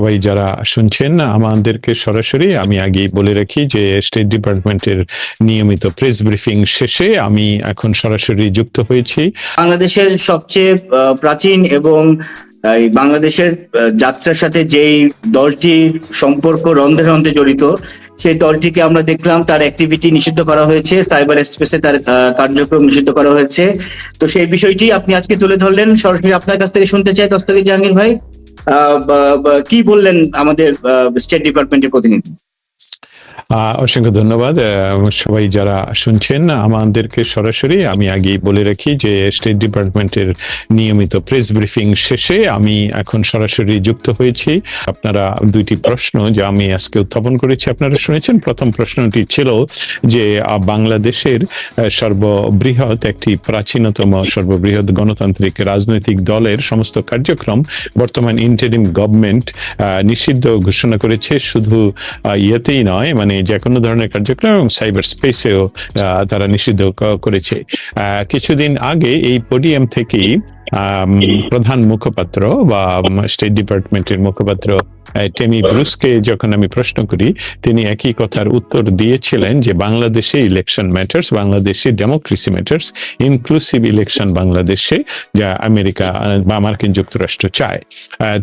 সবাই যারা শুনছেন, আমাদেরকে সরাসরি আমি আগেই বলে রাখি যে স্টেট ডিপার্টমেন্টের নিয়মিত প্রেস ব্রিফিং শেষে আমি এখন সরাসরি যুক্ত হয়েছি। বাংলাদেশের সবচেয়ে প্রাচীন এবং বাংলাদেশের যাত্রার সাথে যেই দলটি সম্পর্ক রন্ধে রন্ধে জড়িত, সেই দলটিকে আমরা দেখলাম তার অ্যাক্টিভিটি নিষিদ্ধ করা হয়েছে সাইবার স্পেসে তার কার্যক্রম নিষিদ্ধ করা হয়েছে। তো সেই বিষয়টি আপনি আজকে তুলে ধরলেন। সরাসরি আপনার কাছ থেকে শুনতে চাই, দস্তগীর জাহাঙ্গীর ভাই। কি বললেন আমাদের স্টেট ডিপার্টমেন্টের প্রতিনিধি? অসংখ্য ধন্যবাদ। সবাই যারা শুনছেন, আমাদেরকে সরাসরি আমি আগেই বলে রাখি যে স্টেট ডিপার্টমেন্টের নিয়মিত প্রেস ব্রিফিং শেষে আমি এখন সরাসরি যুক্ত হয়েছি। আপনারা দুইটি প্রশ্ন যা আমি আজকে উত্থাপন করেছি, আপনারা শুনেছেন। প্রথম প্রশ্নটি ছিল যে বাংলাদেশের সর্ববৃহৎ একটি প্রাচীনতম সর্ববৃহৎ গণতান্ত্রিক রাজনৈতিক দলের সমস্ত কার্যক্রম বর্তমান ইন্টারিম গভর্নমেন্ট নিষিদ্ধ ঘোষণা করেছে। শুধু ইয়েতেই নয় মানে যে কোনো ধরনের কার্যক্রম এবং সাইবার স্পেসেও তারা নিষিদ্ধ করেছে। কিছুদিন আগে এই পোডিয়াম থেকেই প্রধান মুখপাত্র বা স্টেট ডিপার্টমেন্টের মুখপাত্র টেমি ব্রুসকে যখন আমি প্রশ্ন করি, তিনি একই কথার উত্তর দিয়েছিলেন যে বাংলাদেশে ইলেকশন ম্যাটার্স বাংলাদেশে ডেমোক্রেসি ম্যাটার্স ইনক্লুসিভ ইলেকশন বাংলাদেশে যা আমেরিকা বা মার্কিন যুক্তরাষ্ট্র চায়।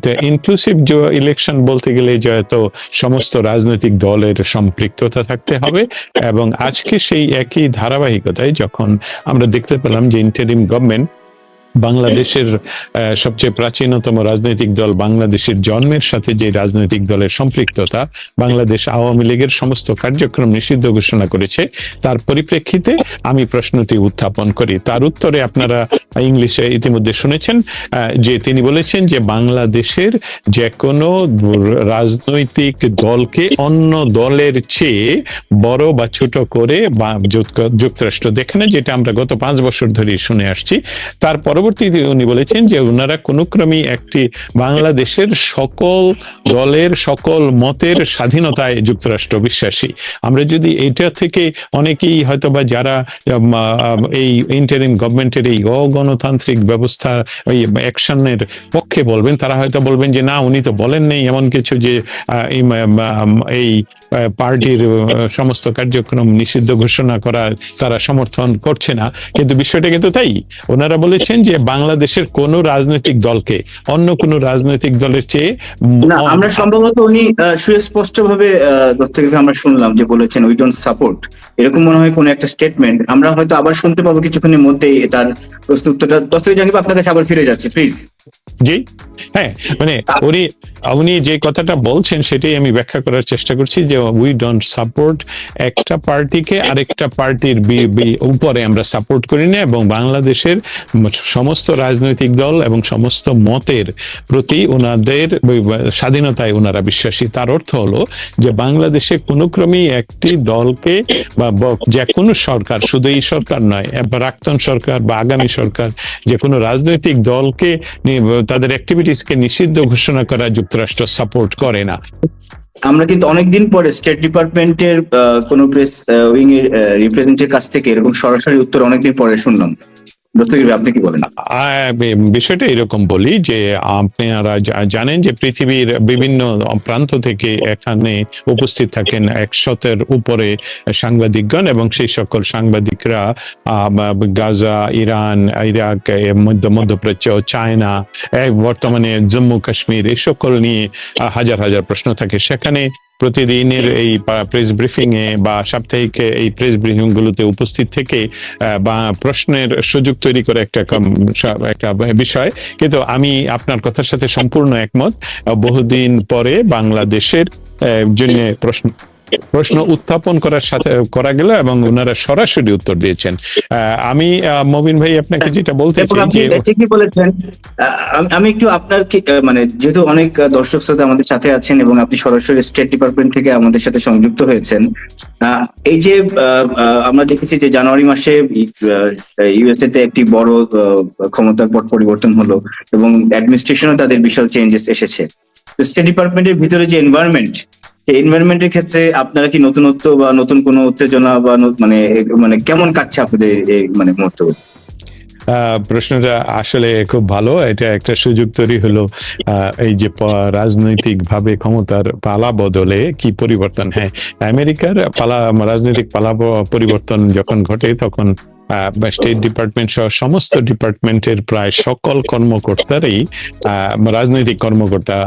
তো ইনক্লুসিভ ইলেকশন বলতে গেলে তো সমস্ত রাজনৈতিক দলের সম্পৃক্ততা থাকতে হবে এবং আজকে সেই একই ধারাবাহিকতায় যখন আমরা দেখতে পেলাম যে ইন্টারিম গভর্নমেন্ট বাংলাদেশের সবচেয়ে প্রাচীনতম রাজনৈতিক দল বাংলাদেশের জন্মের সাথে যে রাজনৈতিক দলের সম্পৃক্ততা, বাংলাদেশ আওয়ামী লীগের সমস্ত কার্যক্রম নিষিদ্ধ ঘোষণা করেছে। তার পরিপ্রেক্ষিতে আমি প্রশ্নটি উত্থাপন করি। তার উত্তরে আপনারা ইংলিশে ইতিমধ্যে শুনেছেন যে তিনি বলেছেন যে বাংলাদেশের যে কোনো রাজনৈতিক দলকে অন্য দলের চেয়ে বড় বা ছোট করে বা যুক্ত- যুক্তরাষ্ট্র দেখে না, যেটা আমরা গত পাঁচ বছর ধরে শুনে আসছি। তার পরবর্তীতে উনি বলেছেন যে ওনারা কোনো ক্রমেই একটি বাংলাদেশের সকল দলের সকল মতের স্বাধীনতায় যুক্তরাষ্ট্র বিশ্বাসী। আমরা যদি এটা থেকে অনেকেই হয়তো বা যারা এই ইন্টারিম গভর্নমেন্টের এই অগণতান্ত্রিক ব্যবস্থা ওই অ্যাকশনের পক্ষে বলবেন তারা হয়তো বলবেন যে না উনি তো বলেন নেই এমন কিছু যে এই, এই পার্টির সমস্ত কার্যক্রম নিষিদ্ধ ঘোষণা করা তারা সমর্থন করছে না। কিন্তু বিষয়টা কিন্তু তাই। ওনারা বলেছেন যে বাংলাদেশের কোন রাজনৈতিক দলকে অন্য কোন রাজনৈতিক দলের চেয়ে আমরা সম্ভবত উনি সুস্পষ্ট ভাবে আমরা শুনলাম যে বলেছেন উই ডোন্ট সাপোর্ট এরকম মনে হয় কোন একটা স্টেটমেন্ট আমরা হয়তো আবার শুনতে পাবো কিছুক্ষণের মধ্যেই তার দস্তগীর জাহাঙ্গীর আপনার কাছে আবার ফিরে যাচ্ছে প্লিজ জি হ্যাঁ মানে উনি উনি যে কথাটা বলছেন সেটাই আমি ব্যাখ্যা করার চেষ্টা করছি যে উই ডোন্ট সাপোর্ট একটা পার্টিকে আরেকটা পার্টির উপরে আমরা সাপোর্ট করি না এবং বাংলাদেশের সমস্ত রাজনৈতিক দল এবং সমস্ত মতের প্রতি ওনাদের স্বাধীনতায় ওনারা বিশ্বাসী। তার অর্থ হলো যে বাংলাদেশে কোনো ক্রমেই একটি দলকে বা যে কোনো সরকার, শুধু এই সরকার নয় প্রাক্তন সরকার বা আগামী সরকার, যে কোনো রাজনৈতিক দলকে তাদের অ্যাক্টিভিটিসকে নিষিদ্ধ ঘোষণা করা, যুক্তরাষ্ট্র সাপোর্ট করে না। আমরা কিন্তু অনেকদিন পরে স্টেট ডিপার্টমেন্টের কোন প্রেস উইং এর রিপ্রেজেন্টের কাছ থেকে এরকম সরাসরি উত্তর অনেকদিন পরে শুনলাম। বিষয়টা এরকম বলি যে আপনারা জানেন যে পৃথিবীর বিভিন্ন প্রান্ত থেকে এখানে উপস্থিত থাকেন একশতের উপরে সাংবাদিকগণ এবং সেই সকল সাংবাদিকরা গাজা, ইরান, ইরাক মধ্য, মধ্যপ্রাচ্য, চায়না বর্তমানে জম্মু, কাশ্মীর এই সকল নিয়ে হাজার হাজার প্রশ্ন থাকে। সেখানে প্রতিদিনের এই প্রেস ব্রিফিং এ বা সাপ্তাহিক এই প্রেস ব্রিফিং গুলোতে উপস্থিত থেকে বা প্রশ্নের সুযোগ তৈরি করে একটা একটা বিষয়। কিন্তু আমি আপনার কথার সাথে সম্পূর্ণ একমত। বহুদিন পরে বাংলাদেশের জন্য প্রশ্ন প্রশ্ন উত্থাপন করার সাথে করা গেল এবং ওনারা সরাসরি উত্তর দিয়েছেন। আমি মবিন ভাই আপনাকে যেটা বলতে চাই যে ঠিকই বলেছেন। আমি- একটু আপনার মানে যেহেতু অনেক দর্শক শ্রোতা আমাদের সাথে আছেন এবং আপনি সরাসরি স্টেট ডিপার্টমেন্ট থেকে আমাদের সাথে সংযুক্ত হয়েছেন এই যে আমরা দেখেছি যে জানুয়ারি মাসে ইউএসএ তে একটি বড় ক্ষমতার পট পরিবর্তন হলো এবং অ্যাডমিনিস্ট্রেশনও তাদের বিশাল চেঞ্জেস এসেছে। স্টেট ডিপার্টমেন্টের ভিতরে যে এনভায়রনমেন্ট এনভায়রনমেন্টের ক্ষেত্রে আপনারা কি নতুনত্ব বা নতুন কোনো উত্তেজনা বা মানে মানে কেমন কাটছে আপনাদের মানে মুহূর্ত আহ, প্রশ্নটা আসলে খুব ভালো। এটা একটা সুযোগ তৈরি হলো এই যে রাজনৈতিক ভাবে ক্ষমতার পালা বদলে কি পরিবর্তন? হ্যাঁ আমেরিকার পালা, রাজনৈতিক পালা পরিবর্তন যখন ঘটে তখন স্টেট ডিপার্টমেন্ট সহ সমস্ত ডিপার্টমেন্টের প্রায় সকল কর্মকর্তারই রাজনৈতিক কর্মকর্তা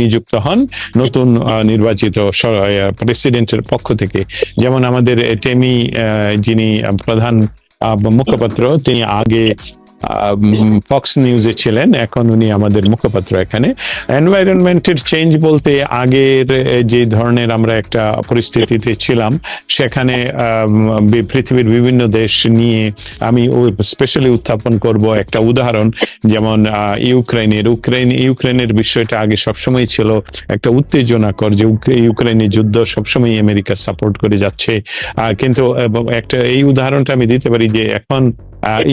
নিযুক্ত হন নতুন নির্বাচিত প্রেসিডেন্টের পক্ষ থেকে। যেমন আমাদের টেমি যিনি প্রধান আহ, মুখপাত্র তিনি আগে ফক্স নিউজে ছিলেন, এখন উনি আমাদের মুখপাত্র এখানে। এনভায়রনমেন্টের চেঞ্জ বলতে আগের যে ধরনের আমরা একটা পরিস্থিতিতে ছিলাম, সেখানে পৃথিবীর বিভিন্ন দেশ নিয়ে আমি স্পেশালি উত্থাপন করব একটা উদাহরণ। যেমন ইউক্রেনের ইউক্রেন ইউক্রেনের বিষয়টা আগে সবসময় ছিল একটা উত্তেজনাকর যে ইউক্রে- ইউক্রেনের যুদ্ধ সবসময় আমেরিকা সাপোর্ট করে যাচ্ছে। কিন্তু একটা, এই উদাহরণটা আমি দিতে পারি যে এখন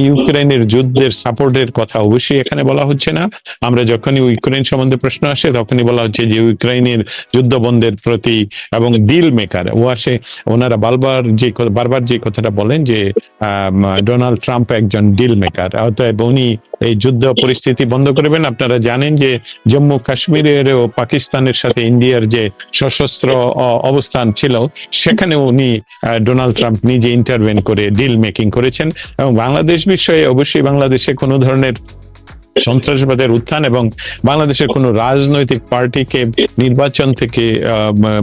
ইউক্রেনের যুদ্ধের সাপোর্টের কথা অবশ্যই এখানে বলা হচ্ছে না। আমরা যখনই ইউক্রেন সম্বন্ধে প্রশ্ন আসে, তখনই বলা হচ্ছে যে ইউক্রেনের যুদ্ধ বন্ধের প্রতি এবং ডিল মেকার ও আসে, ওনারা বারবার যে বারবার যে কথাটা বলেন যে ডোনাল্ড ট্রাম্প একজন ডিল মেকার অতএব উনি এই যুদ্ধ পরিস্থিতি বন্ধ করবেন। আপনারা জানেন যে জম্মু কাশ্মীরের ও পাকিস্তানের সাথে ইন্ডিয়ার যে সশস্ত্র অবস্থান ছিল, সেখানে উনি ডোনাল্ড ট্রাম্প নিজে ইন্টারভেন করে ডিল মেকিং করেছেন এবং বাংলাদেশ বিষয়ে অবশ্যই বাংলাদেশে কোনো ধরনের সন্ত্রাসবাদের উত্থান এবং বাংলাদেশের কোনো রাজনৈতিক পার্টিকে নির্বাচন থেকে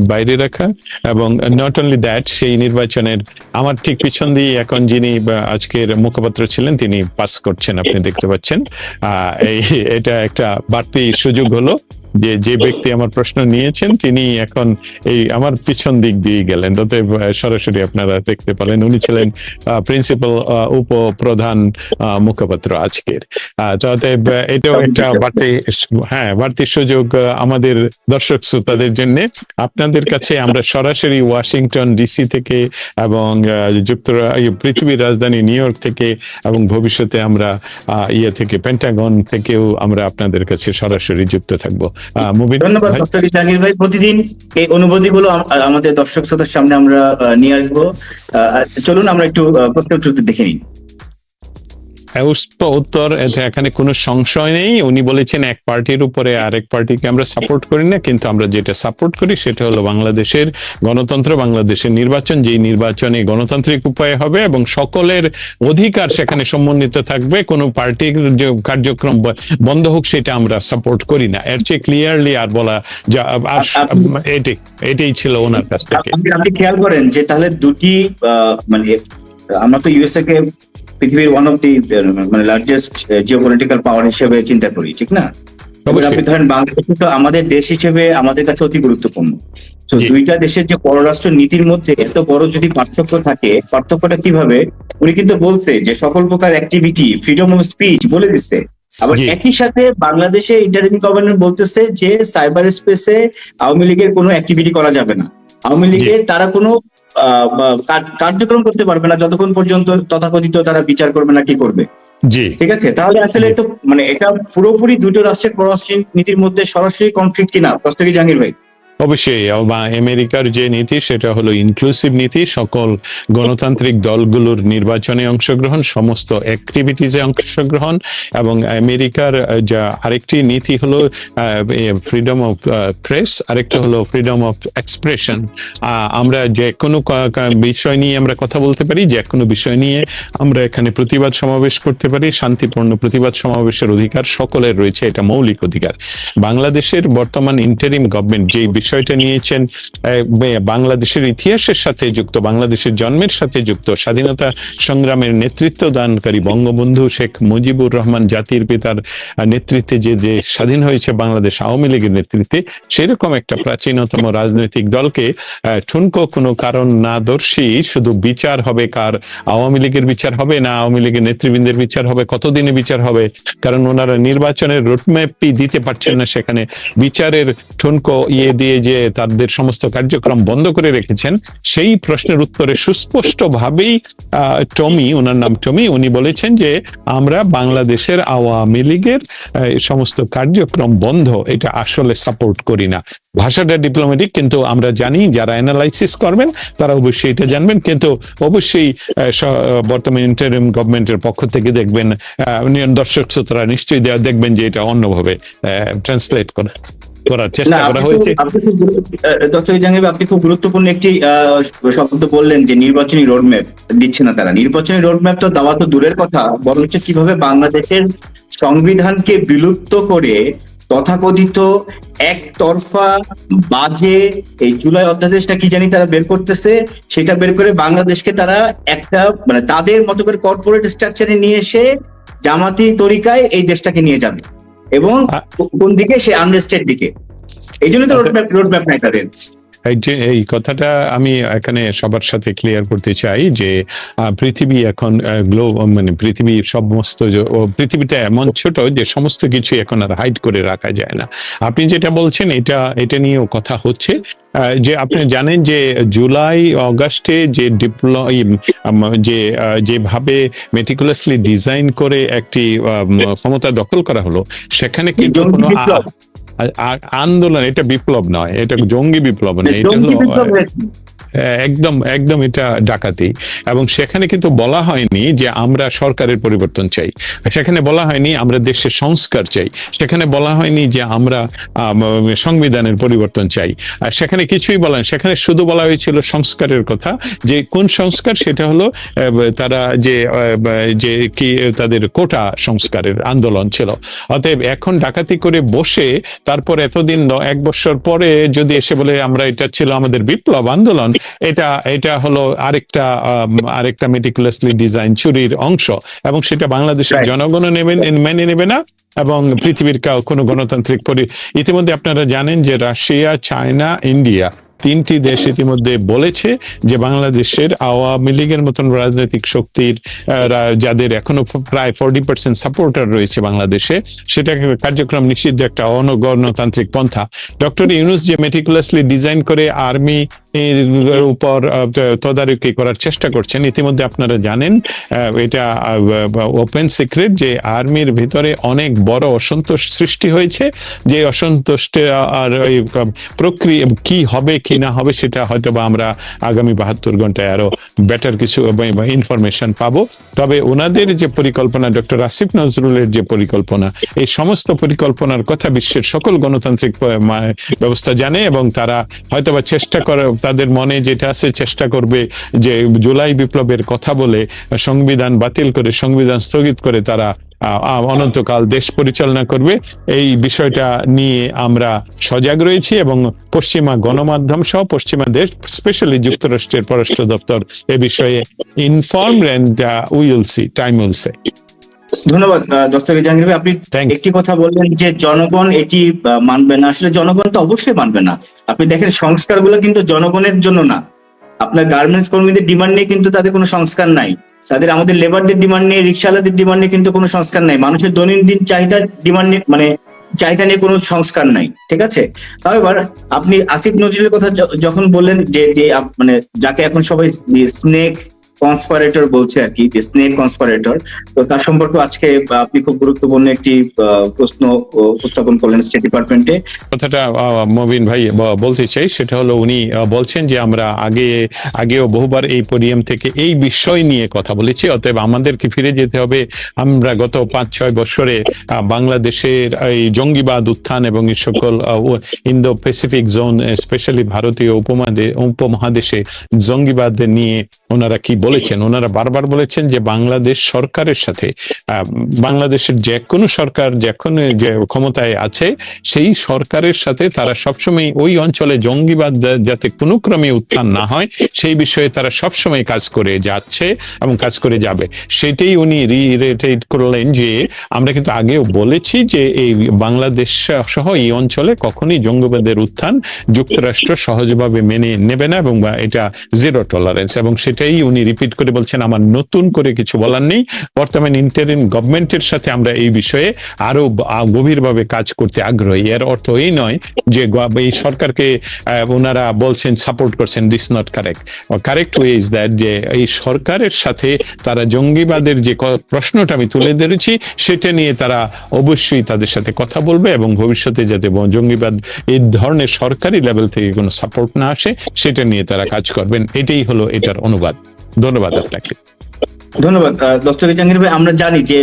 বাইরে রাখা এবং নট অনলি দ্যাট সেই নির্বাচনের আমার ঠিক পিছন দিয়ে এখন যিনি আজকের মুখপাত্র ছিলেন তিনি পাস করছেন, আপনি দেখতে পাচ্ছেন। এটা একটা বাড়তি সুযোগ হলো। যে যে ব্যক্তি আমার প্রশ্ন নিয়েছেন তিনি এখন এই আমার পিছন দিক দিয়ে গেলেন। অতএব আহ, সরাসরি আপনারা দেখতে পেলেন। উনি ছিলেন প্রিন্সিপাল উপপ্রধান মুখপাত্র আজকের। অতএব এটাও একটা বাড়তি হ্যাঁ বাড়তি সুযোগ আমাদের দর্শক শ্রোতাদের জন্য। আপনাদের কাছে আমরা সরাসরি ওয়াশিংটন ডিসি থেকে এবং আহ, যুক্তরা পৃথিবীর রাজধানী নিউ ইয়র্ক থেকে এবং ভবিষ্যতে আমরা আহ, ইয়ে থেকে পেন্টাগন থেকেও আমরা আপনাদের কাছে সরাসরি যুক্ত থাকব। ধন্যবাদ? ভাই। প্রতিদিন এই অনুভূতিগুলো গুলো আমাদের দর্শক শ্রোতার সামনে আমরা নিয়ে আসব। আহ, চলুন আমরা একটু প্রত্যেক চুক্তি দেখে নিই। হ্যাঁ, উত্তর এখানে কোনো সংশয় নেই। উনি বলেছেন এক পার্টির উপরে আরেক পার্টিকে আমরা সাপোর্ট করি না কিন্তু আমরা যেটা সাপোর্ট করি সেটা হলো বাংলাদেশের গণতন্ত্র বাংলাদেশের নির্বাচন যেই নির্বাচনে গণতান্ত্রিক উপায়ে হবে এবং সকলের অধিকার সেখানে সমন্বিত থাকবে। কোনো পার্টির যে কার্যক্রম বন্ধ হোক সেটা আমরা সাপোর্ট করি না। এর চেয়ে ক্লিয়ারলি আর বলা যা আপনি- এটাই ছিল ওনার কাছ থেকে। আপনি আপনি খেয়াল করেন যে তাহলে দুটি মানে আমরা তো ইউএসএ কে পৃথিবীর ওয়ান অফ দি মানে লার্জেস্ট জিওপলিটিক্যাল পাওয়ার হিসেবে চিন্তা করি ঠিক না। আপনি ধরেন বাংলাদেশ তো আমাদের দেশ হিসেবে আমাদের কাছে অতি গুরুত্বপূর্ণ। তো দুইটা দেশের যে পররাষ্ট্র নীতির মধ্যে এত বড় যদি পার্থক্য থাকে পার্থক্যটা কীভাবে? উনি কিন্তু বলছে যে সকল প্রকার অ্যাক্টিভিটি ফ্রিডম অফ স্পিচ বলে দিচ্ছে আবার একই সাথে বাংলাদেশে ইন্টারিম গভর্নমেন্ট বলতেছে যে সাইবার স্পেসে আওয়ামী লীগের কোনো অ্যাক্টিভিটি করা যাবে না। আওয়ামী লীগের তারা কোনো কার্যক্রম করতে পারবে না যতক্ষণ পর্যন্ত তথাকথিত তারা বিচার করবে না কি করবে। জি। ঠিক আছে? তাহলে আসলে তো মানে এটা পুরোপুরি দুটো রাষ্ট্রের পররাষ্ট্র নীতির মধ্যে সরাসরি কনফ্লিক্ট কিনা? প্রস্তাবী জাহাঙ্গীর ভাই। অবশ্যই আমেরিকার যে নীতি, সেটা হলো ইনক্লুসিভ নীতি। সকল গণতান্ত্রিক দলগুলোর নির্বাচনে অংশগ্রহণ, সমস্ত অ্যাক্টিভিটিজে অংশগ্রহণ এবং আমেরিকার যা আরেকটি নীতি হলো ফ্রিডম অফ প্রেস আরেকটা হলো ফ্রিডম অফ এক্সপ্রেশন আমরা যে কোনো বিষয় নিয়ে আমরা কথা বলতে পারি, যে কোনো বিষয় নিয়ে আমরা এখানে প্রতিবাদ সমাবেশ করতে পারি, শান্তিপূর্ণ প্রতিবাদ সমাবেশের অধিকার সকলের রয়েছে, এটা মৌলিক অধিকার। বাংলাদেশের বর্তমান ইন্টারিম গভর্নমেন্ট যে বিষয়টা নিয়েছেন বাংলাদেশের ইতিহাসের সাথে যুক্ত, বাংলাদেশের জন্মের সাথে যুক্ত, স্বাধীনতা সংগ্রামের নেতৃত্ব দানকারী বঙ্গবন্ধু শেখ মুজিবুর রহমান জাতির পিতার নেতৃত্বে যে যে স্বাধীন হয়েছে বাংলাদেশ আওয়ামী লীগের নেতৃত্বে, সেরকম একটা প্রাচীনতম রাজনৈতিক দলকে ঠুনকো কোনো কারণ না দর্শী, শুধু বিচার হবে কার আওয়ামী লীগের বিচার হবে না আওয়ামী লীগের নেতৃবৃন্দের বিচার হবে, কতদিনে বিচার হবে? কারণ ওনারা নির্বাচনের রোডম্যাপই দিতে পারছেন না সেখানে। বিচারের ঠুনকো ইয়ে দিয়ে দিয়ে যে তাদের সমস্ত কার্যক্রম বন্ধ করে রেখেছেন সেই প্রশ্নের উত্তরে সুস্পষ্টভাবেই আহ, টমি ওনার নাম টমি উনি বলেছেন যে আমরা বাংলাদেশের আওয়ামী লীগের সমস্ত কার্যক্রম বন্ধ এটা আসলে সাপোর্ট করি না। ভাষাটা ডিপ্লোম্যাটিক কিন্তু আমরা জানি যারা অ্যানালাইসিস করবেন তারা অবশ্যই এটা জানবেন কিন্তু অবশ্যই বর্তমান ইন্টারিম গভর্নমেন্টের পক্ষ থেকে দেখবেন দর্শক শ্রোতারা নিশ্চয়ই দেখবেন যে এটা অন্যভাবে ট্রান্সলেট করা। করার চেষ্টা করা হয়েছে। ডক্টর জাহাঙ্গীর আপনি খুব গুরুত্বপূর্ণ একটি শব্দ বললেন যে নির্বাচনী রোডম্যাপ দিচ্ছে না তারা। নির্বাচনী রোডম্যাপ তো দেওয়া তো দূরের কথা বরঞ্চ কীভাবে বাংলাদেশের সংবিধানকে বিলুপ্ত করে তথাকথিত একতরফা বাজে এই জুলাই অধ্যাদেশটা কি জানি তারা বের করতেছে সেটা বের করে বাংলাদেশকে তারা একটা মানে তাদের মতো করে কর্পোরেট স্ট্রাকচারে নিয়ে এসে জামাতি তরিকায় এই দেশটাকে নিয়ে যাবে। এবং কোন দিকে? সে আনরেস্টের দিকে। এই জন্য তো রোডম্যাপ রোডম্যাপ নাই তাদের। এই কথাটা আমি এখানে সবার সাথে ক্লিয়ার করতে চাই যে পৃথিবী এখন গ্লোব মানে পৃথিবীর সমস্ত পৃথিবীটা এমন ছোট যে সমস্ত কিছু এখন আর হাইড করে রাখা যায় না। আপনি যেটা বলছেন এটা এটা নিয়েও কথা হচ্ছে যে আপনি জানেন যে জুলাই অগাস্টে যে ডিপ্লো যে যেভাবে মেটিকুলাসলি ডিজাইন করে একটি আহ, ক্ষমতা দখল করা হলো সেখানে কিন্তু কোনো আন্দোলন এটা বিপ্লব নয় এটা জঙ্গি বিপ্লব নয় এটা একদম একদম এটা ডাকাতি। এবং সেখানে কিন্তু বলা হয়নি যে আমরা সরকারের পরিবর্তন চাই। সেখানে বলা হয়নি আমরা দেশের সংস্কার চাই। সেখানে বলা হয়নি যে আমরা আম, সংবিধানের পরিবর্তন চাই। আর সেখানে কিছুই বলা সেখানে শুধু বলা হয়েছিল সংস্কারের কথা। যে কোন সংস্কার? সেটা হলো তারা যে যে কি তাদের কোটা সংস্কারের আন্দোলন ছিল। অতএব এখন ডাকাতি করে বসে তারপর এতদিন এক বছর পরে যদি এসে বলে আমরা এটা ছিল আমাদের বিপ্লব আন্দোলন এটা এটা হলো আরেকটা আরেকটা মেটিকুলাসলি ডিজাইন চুরির অংশ এবং সেটা বাংলাদেশের. জনগণও নেবেন মেনে নেবে না এবং পৃথিবীর কাউ- কোনো গণতান্ত্রিক পরি ইতিমধ্যে আপনারা জানেন যে রাশিয়া চায়না ইন্ডিয়া তিনটি দেশ ইতিমধ্যে বলেছে যে বাংলাদেশের আওয়ামী লীগের মতন রাজনৈতিক শক্তির যাদের এখনও প্রায় ফোরটি পার্সেন্ট সাপোর্টার রয়েছে বাংলাদেশে, সেটাকে কার্যক্রম নিষিদ্ধ একটা অনগণতান্ত্রিক পন্থা। ডক্টর ইউনুস যে মেটিকুলাসলি ডিজাইন করে আর্মি উপর তদারকি করার চেষ্টা করছেন, ইতিমধ্যে আপনারা জানেন এটা ওপেন সিক্রেট যে আর্মির ভিতরে অনেক বড় অসন্তোষ সৃষ্টি হয়েছে। যে অসন্তোষের আর প্রক্রিয়া, কি হবে কি না হবে সেটা হয়তো বা আমরা আগামী বাহাত্তর ঘন্টায় আরও বেটার কিছু ইনফরমেশন পাবো। তবে ওনাদের যে পরিকল্পনা ডক্টর আসিফ নজরুলের যে পরিকল্পনা, এই সমস্ত পরিকল্পনার কথা বিশ্বের সকল গণতান্ত্রিক ব্যবস্থা জানে এবং তারা হয়তোবা চেষ্টা করে, তাদের মনে যেটা আছে চেষ্টা করবে যে জুলাই বিপ্লবের কথা বলে সংবিধান বাতিল করে, সংবিধান স্থগিত করে তারা অনন্তকাল দেশ পরিচালনা করবে। এই বিষয়টা নিয়ে আমরা সজাগ রয়েছি এবং পশ্চিমা গণমাধ্যম সহ পশ্চিমা দেশ স্পেশালি যুক্তরাষ্ট্রের পররাষ্ট্র দপ্তর এ বিষয়ে inform and will see time will say ধন্যবাদ দস্তগীর জাহাঙ্গীর ভাই। আপনি একটি কথা বললেন যে জনগণ এটি মানবে না। আসলে জনগণ তো অবশ্যই মানবে না। আপনি দেখেন সংস্কারগুলো কিন্তু জনগণের জন্য না। আপনার গার্মেন্টস কর্মীদের ডিমান্ড নিয়ে কিন্তু তাদের কোনো সংস্কার নাই। তাদের আমাদের লেবারদের ডিমান্ড নিয়ে রিক্সাওয়ালাদের ডিমান্ড নিয়ে কিন্তু কোনো সংস্কার নাই। মানুষের দৈনন্দিন চাহিদার ডিমান্ড নিয়ে মানে চাহিদা নিয়ে কোনো সংস্কার নাই, ঠিক আছে? এবার আপনি আসিফ নজরুলের কথা যখন বললেন যে মানে যাকে এখন সবাই স্নেক কনসপারেটর বলছে আর কি, যে স্নেক কনসপারেটর তো তার সম্পর্কে আজকে আপনি খুব গুরুত্বপূর্ণ একটি প্রশ্ন উপস্থাপন করলেন স্টেট ডিপার্টমেন্টে কথাটা মবিন ভাই বলতে চাই, সেটা হলো উনি বলছেন যে আমরা আগে, আগেও বহুবার এই পোডিয়াম থেকে এই বিষয় নিয়ে কথা বলেছি, অতএব আমাদেরকে ফিরে যেতে হবে। আমরা গত পাঁচ ছয় বছরে বাংলাদেশের এই জঙ্গিবাদ উত্থান এবং এই সকল ইন্দো প্যাসিফিক জোন স্পেশালি ভারতীয় উপমহাদে উপমহাদেশে জঙ্গিবাদ নিয়ে ওনারা কি বলেছেন, ওনারা বারবার বলেছেন যে বাংলাদেশ সরকারের সাথে বাংলাদেশের যে কোনো সরকার যখন যে ক্ষমতায় আছে, সেই সরকারের সাথে তারা সবসময় ওই অঞ্চলে জঙ্গিবাদ যাতে কোনো ক্রমে উত্থান না হয়, সেই বিষয়ে তারা সবসময় কাজ করে যাচ্ছে এবং কাজ করে যাবে। সেটাই উনি রিরেটেড করলেন যে, আমরা কিন্তু আগেও বলেছি যে এই বাংলাদেশ সহ এই অঞ্চলে কখনোই জঙ্গিবাদের উত্থান যুক্তরাষ্ট্র সহজভাবে মেনে নেবে না এবং এটা জিরো টলারেন্স এবং সেটাই উনি রিপিট করে বলছেন, আমার নতুন করে কিছু বলার নেই। বর্তমান ইন্টারিম গভর্নমেন্টের সাথে আমরা এই বিষয়ে আরও গভীরভাবে কাজ করতে আগ্রহী। এর অর্থ এই নয় যে এই সরকারকে ওনারা বলছেন সাপোর্ট করছেন this not correct correct way is that যে এই সরকারের সাথে তারা জঙ্গিবাদের যে প্রশ্নটা আমি তুলে ধরেছি, সেটা নিয়ে তারা অবশ্যই তাদের সাথে কথা বলবে এবং ভবিষ্যতে যাতে জঙ্গিবাদ এই ধরনের সরকারি লেভেল থেকে কোনো সাপোর্ট না আসে, সেটা নিয়ে তারা কাজ করবেন। এটাই হলো এটার অনুবাদ। ধন্যবাদ আপনাকে। ধন্যবাদ। দস্তগীর জাহাঙ্গীর ভাই, আমরা জানি যে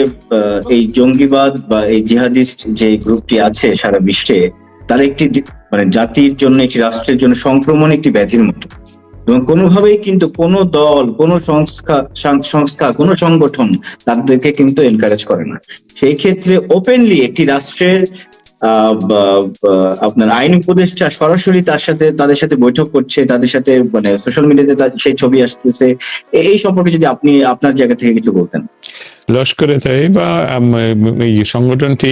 এই জঙ্গিবাদ বা এই জিহাদিস্ট যে গ্রুপটি আছে সারা বিশ্বে, তার একটি মানে জাতির জন্য, একটি রাষ্ট্রের জন্য সংক্রমণ একটি ব্যাধির মতো। এবং কোনোভাবেই কিন্তু কোনো দল, কোনো সংস্থা সংস্থা, কোনো সংগঠন তাদেরকে কিন্তু এনকারেজ করে না। সেই ক্ষেত্রে ওপেনলি একটি রাষ্ট্রের আপনার আইন উপদেষ্টা সরাসরি তার সাথে, তাদের সাথে বৈঠক করছে, তাদের সাথে মানে সোশ্যাল মিডিয়াতে সেই ছবি আসতেছে। এই সম্পর্কে যদি আপনি আপনার জায়গা থেকে কিছু বলতেন। লস্করে বা সংগঠনটি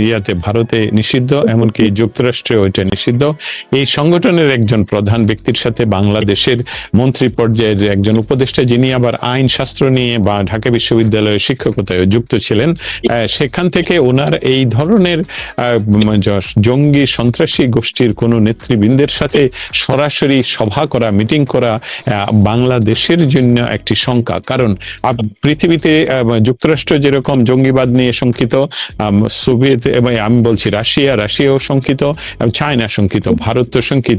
ইয়াতে ভারতে নিষিদ্ধ, এমনকি যুক্তরাষ্ট্রে ওইটা নিষিদ্ধ। এই সংগঠনের একজন প্রধান ব্যক্তির সাথে বাংলাদেশের মন্ত্রী পর্যায়ের একজন উপদেষ্টা যিনি আবার আইন শাস্ত্র নিয়ে বা ঢাকা বিশ্ববিদ্যালয়ের শিক্ষকতায় যুক্ত ছিলেন সেখান থেকে ওনার এই ধরনের জঙ্গি সন্ত্রাসী গোষ্ঠীর কোনো নেতৃবৃন্দের সাথে সরাসরি সভা করা, মিটিং করা বাংলাদেশের জন্য একটি শঙ্কা। কারণ, আপ- আহ, যুক্তরাষ্ট্র যেরকম জঙ্গিবাদ নিয়ে শঙ্কিত সোভিয়েত এবং আমি বলছি রাশিয়া রাশিয়াও শঙ্কিত এবং চায়না শঙ্কিত ভারত তো শঙ্কিত।